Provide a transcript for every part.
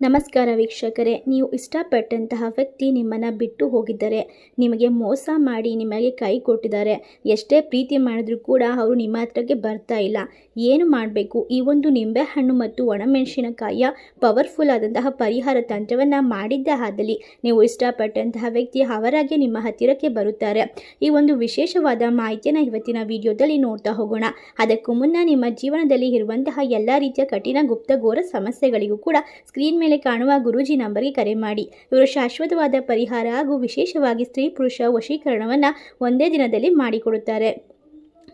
ನಮಸ್ಕಾರ ವೀಕ್ಷಕರೇ, ನೀವು ಇಷ್ಟಪಟ್ಟಂತಹ ವ್ಯಕ್ತಿ ನಿಮ್ಮನ್ನು ಬಿಟ್ಟು ಹೋಗಿದ್ದಾರೆ, ನಿಮಗೆ ಮೋಸ ಮಾಡಿ ನಿಮಗೆ ಕೈ ಕೊಟ್ಟಿದ್ದಾರೆ. ಎಷ್ಟೇ ಪ್ರೀತಿ ಮಾಡಿದ್ರೂ ಕೂಡ ಅವರು ನಿಮ್ಮ ಹತ್ರಕ್ಕೆ ಬರ್ತಾ ಇಲ್ಲ. ಏನು ಮಾಡಬೇಕು? ಈ ಒಂದು ನಿಂಬೆಹಣ್ಣು ಮತ್ತು ಒಣಮೆಣಸಿನಕಾಯಿಯ ಪವರ್ಫುಲ್ ಆದಂತಹ ಪರಿಹಾರ ತಂತ್ರವನ್ನು ಮಾಡಿದ್ದೇ ಆದಲ್ಲಿ ನೀವು ಇಷ್ಟಪಟ್ಟಂತಹ ವ್ಯಕ್ತಿ ಅವರಾಗೆ ನಿಮ್ಮ ಹತ್ತಿರಕ್ಕೆ ಬರುತ್ತಾರೆ. ಈ ಒಂದು ವಿಶೇಷವಾದ ಮಾಹಿತಿಯನ್ನು ಇವತ್ತಿನ ವಿಡಿಯೋದಲ್ಲಿ ನೋಡ್ತಾ ಹೋಗೋಣ. ಅದಕ್ಕೂ ಮುನ್ನ ನಿಮ್ಮ ಜೀವನದಲ್ಲಿ ಇರುವಂತಹ ಎಲ್ಲ ರೀತಿಯ ಕಠಿಣ ಗುಪ್ತಗೋರ ಸಮಸ್ಯೆಗಳಿಗೂ ಕೂಡ ಸ್ಕ್ರೀನ್ ಮೇಲೆ ಕಾಣುವ ಗುರೂಜಿ ನಂಬರ್ಗೆ ಕರೆ ಮಾಡಿ. ಇವರು ಶಾಶ್ವತವಾದ ಪರಿಹಾರ ಹಾಗೂ ವಿಶೇಷವಾಗಿ ಸ್ತ್ರೀ ಪುರುಷ ವಶೀಕರಣವನ್ನು ಒಂದೇ ದಿನದಲ್ಲಿ ಮಾಡಿಕೊಡುತ್ತಾರೆ.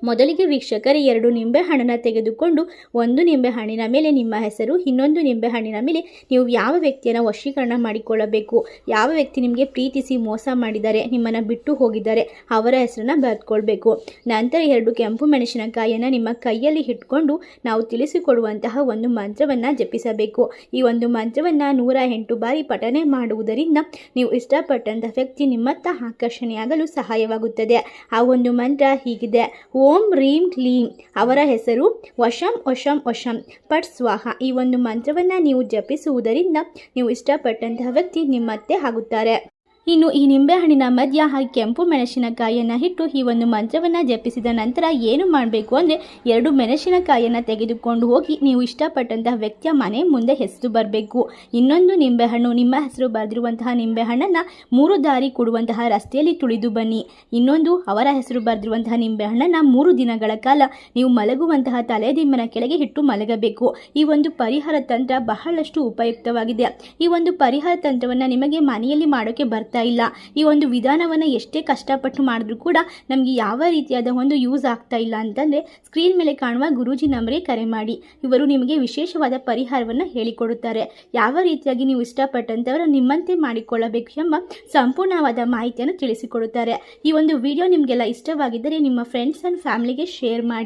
ಮೊದಲಿಗೆ ವೀಕ್ಷಕರು ಎರಡು ನಿಂಬೆಹಣ್ಣನ್ನು ತೆಗೆದುಕೊಂಡು ಒಂದು ನಿಂಬೆಹಣ್ಣಿನ ಮೇಲೆ ನಿಮ್ಮ ಹೆಸರು, ಇನ್ನೊಂದು ನಿಂಬೆಹಣ್ಣಿನ ಮೇಲೆ ನೀವು ಯಾವ ವ್ಯಕ್ತಿಯನ್ನು ವಶೀಕರಣ ಮಾಡಿಕೊಳ್ಳಬೇಕು? ಯಾವ ವ್ಯಕ್ತಿ ನಿಮಗೆ ಪ್ರೀತಿಸಿ ಮೋಸ ಮಾಡಿದ್ದಾರೆ ನಿಮ್ಮನ್ನು ಬಿಟ್ಟು ಹೋಗಿದ್ದಾರೆ ಅವರ ಹೆಸರನ್ನು ಬರೆದುಕೊಳ್ಬೇಕು. ನಂತರ ಎರಡು ಕೆಂಪು ಮೆಣಸಿನಕಾಯಿಯನ್ನು ನಿಮ್ಮ ಕೈಯಲ್ಲಿ ಇಟ್ಕೊಂಡು ನಾವು ತಿಳಿಸಿಕೊಡುವಂತಹ ಒಂದು ಮಂತ್ರವನ್ನು ಜಪಿಸಬೇಕು. ಈ ಒಂದು ಮಂತ್ರವನ್ನು ನೂರ ಎಂಟು ಬಾರಿ ಪಠನೆ ಮಾಡುವುದರಿಂದ ನೀವು ಇಷ್ಟಪಟ್ಟಂಥ ವ್ಯಕ್ತಿ ನಿಮ್ಮತ್ತ ಆಕರ್ಷಣೆಯಾಗಲು ಸಹಾಯವಾಗುತ್ತದೆ. ಆ ಒಂದು ಮಂತ್ರ ಹೀಗಿದೆ. ಓಂ ರೀಂ ಕ್ಲೀಂ. ಅವರ ಹೆಸರು ವಶಂ ವಶಂ ವಶಂ. ಪಟ್ ಸ್ವಾಹ. ಈ ಒಂದು ಮಂತ್ರವನ್ನು ನೀವು ಜಪಿಸುವುದರಿಂದ ನೀವು ಇಷ್ಟಪಟ್ಟಂತಹ ವ್ಯಕ್ತಿ ನಿಮ್ಮತ್ತೆ ಆಗುತ್ತಾರೆ. ಇನ್ನು ಈ ನಿಂಬೆಹಣ್ಣಿನ ಮಧ್ಯ ಹಾಗೆ ಕೆಂಪು ಮೆಣಸಿನಕಾಯಿಯನ್ನು ಇಟ್ಟು ಈ ಒಂದು ಮಂತ್ರವನ್ನು ಜಪಿಸಿದ ನಂತರ ಏನು ಮಾಡಬೇಕು ಅಂದರೆ ಎರಡು ಮೆಣಸಿನಕಾಯಿಯನ್ನು ತೆಗೆದುಕೊಂಡು ಹೋಗಿ ನೀವು ಇಷ್ಟಪಟ್ಟಂತಹ ವ್ಯಕ್ತಿಯ ಮನೆ ಮುಂದೆ ಹೆಸರು ಬರಬೇಕು. ಇನ್ನೊಂದು ನಿಂಬೆಹಣ್ಣು, ನಿಮ್ಮ ಹೆಸರು ಬರೆದಿರುವಂತಹ ನಿಂಬೆಹಣ್ಣನ್ನು ಮೂರು ದಾರಿ ಕೊಡುವಂತಹ ರಸ್ತೆಯಲ್ಲಿ ತುಳಿದು ಬನ್ನಿ. ಇನ್ನೊಂದು, ಅವರ ಹೆಸರು ಬರೆದಿರುವಂತಹ ನಿಂಬೆಹಣ್ಣನ್ನು ಮೂರು ದಿನಗಳ ಕಾಲ ನೀವು ಮಲಗುವಂತಹ ತಲೆದಿಂಬನ ಕೆಳಗೆ ಇಟ್ಟು ಮಲಗಬೇಕು. ಈ ಒಂದು ಪರಿಹಾರ ತಂತ್ರ ಬಹಳಷ್ಟು ಉಪಯುಕ್ತವಾಗಿದೆ. ಈ ಒಂದು ಪರಿಹಾರ ತಂತ್ರವನ್ನು ನಿಮಗೆ ಮನೆಯಲ್ಲಿ ಮಾಡೋಕ್ಕೆ ಬರ್ತಾ ಇಲ್ಲ. ಈ ಒಂದು ವಿಧಾನವನ್ನು ಎಷ್ಟೇ ಕಷ್ಟಪಟ್ಟು ಮಾಡಿದ್ರೂ ಕೂಡ ನಮಗೆ ಯಾವ ರೀತಿಯಾದ ಒಂದು ಯೂಸ್ ಆಗ್ತಾ ಇಲ್ಲ ಅಂತಂದರೆ ಸ್ಕ್ರೀನ್ ಮೇಲೆ ಕಾಣುವ ಗುರೂಜಿ ನಂಬರೇ ಕರೆ ಮಾಡಿ. ಇವರು ನಿಮಗೆ ವಿಶೇಷವಾದ ಪರಿಹಾರವನ್ನು ಹೇಳಿಕೊಡುತ್ತಾರೆ. ಯಾವ ರೀತಿಯಾಗಿ ನೀವು ಇಷ್ಟಪಟ್ಟಂಥವರು ನಿಮ್ಮಂತೆ ಮಾಡಿಕೊಳ್ಳಬೇಕು ಎಂಬ ಸಂಪೂರ್ಣವಾದ ಮಾಹಿತಿಯನ್ನು ತಿಳಿಸಿಕೊಡುತ್ತಾರೆ. ಈ ಒಂದು ವಿಡಿಯೋ ನಿಮಗೆಲ್ಲ ಇಷ್ಟವಾಗಿದ್ದರೆ ನಿಮ್ಮ ಫ್ರೆಂಡ್ಸ್ ಆ್ಯಂಡ್ ಫ್ಯಾಮಿಲಿಗೆ ಶೇರ್ ಮಾಡಿ.